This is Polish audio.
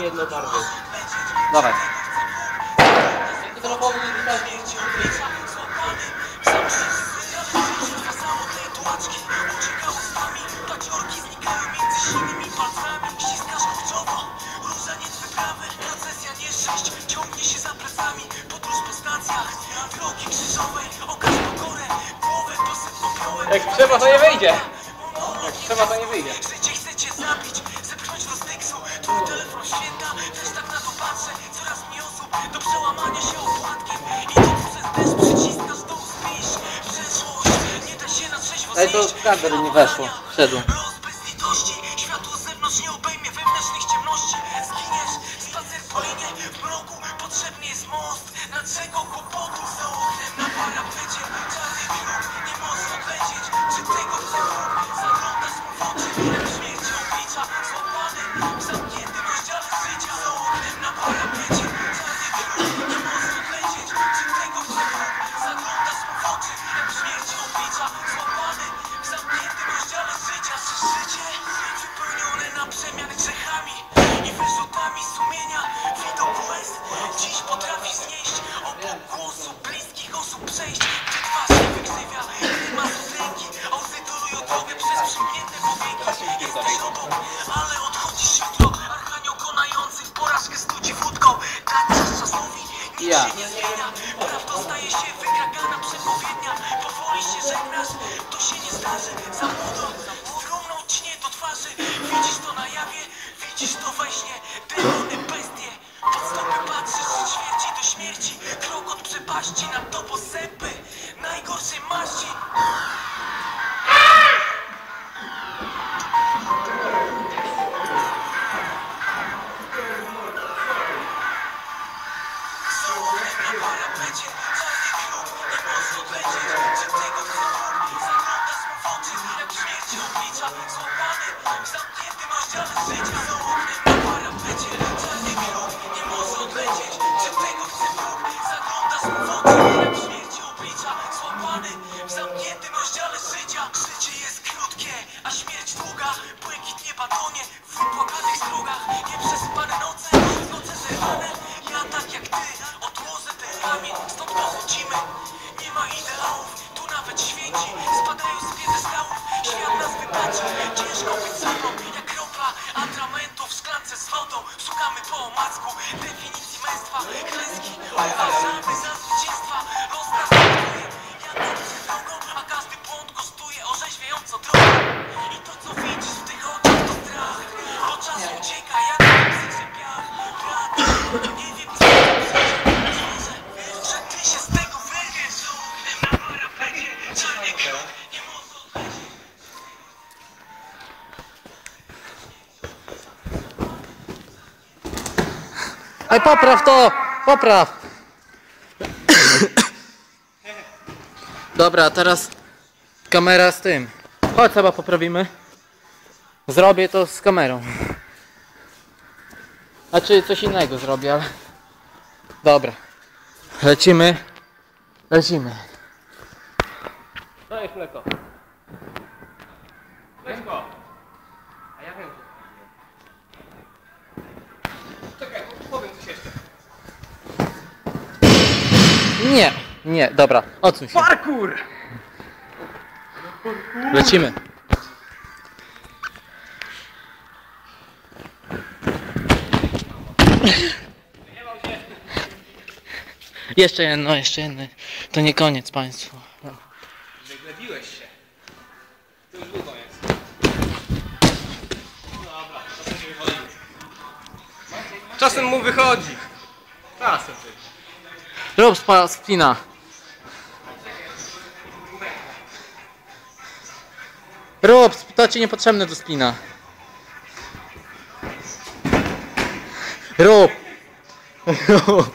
I jedno bardziej. Dawaj. Ciągnie się za plecami, podróż po stacjach Drogi krzyżowej, okaż pokorę Głowę posypną piołem Jak trzeba to nie wyjdzie. Jak trzeba to nie wyjdzie. Życie chcecie zabić, Twój telefon święta, też tak na to patrzę Coraz mniej osób do przełamania się opłatkiem I to przez deszcz przyciskasz do ust pisz Przeszłość, nie da się na trzeźwo Ej, to zjeść kabel nie weszło. Wszedł. Los bez litości, światło z zewnątrz nie obejmie wewnętrznych ciemności. Zginiesz, spacer po linie, w mroku. Potrzebny jest most rzeką kłopotów, w wódką się nie zmienia Prawda staje się wykrakana przepowiednia Powoli się żegnasz, to się nie zdarzy Za młodo, skromną do twarzy Widzisz to na jawie, widzisz to we śnie? Demony, Pod stopy patrzysz śmierci do śmierci. Krok od przepaści na to posępy Czarny kruk, nie może odlecieć Czy tego? Zaglądasz mu w oczy Jak śmierć oblicza Złapany w zamkniętym rozdziale życia na nie może odlecieć Czy tego Bóg? W oczy śmierć oblicza Złapany w zamkniętym rozdziale życia Życie jest krótkie, a śmierć długa Błękit nieba tonie w wypłakanych strugach Nieprzespane noce, noce zerwane Ja tak jak ty kamień Stąd pochodzimy. Nie ma ideałów, tu nawet święci Spadają z piedestałów. Świat nas wypaczy, ciężko być sobą Jak kropla atramentu w szklance z wodą. Szukamy po omacku definicji męstwa Klęski uważamy za zwycięstwa. Los nas traktuje jak obcy drogą A każdy błąd kosztuje orzeźwiająco drogo I to co widzisz w tych oczach to strach Bo czas ucieka jak psy piach. Brat, nie wiem Ej, popraw to! Popraw! Dobra, teraz kamera z tym. Chodź, chyba poprawimy. Zrobię to z kamerą. A czy coś innego zrobię, ale... Dobra. Lecimy. Lecimy. Dajesz mleko. Mleko. A ja wiem. Nie, nie, dobra, odsuń się. Parkour! Lecimy. Jeszcze jedno, jeszcze jedno. To nie koniec Państwu. Wyglebiłeś się. To już był koniec. Dobra, czasem się wychodzi. Czasem mu wychodzi. Czasem ty. Rób spina. Rób, to ci niepotrzebne do spina. Rób. Rób.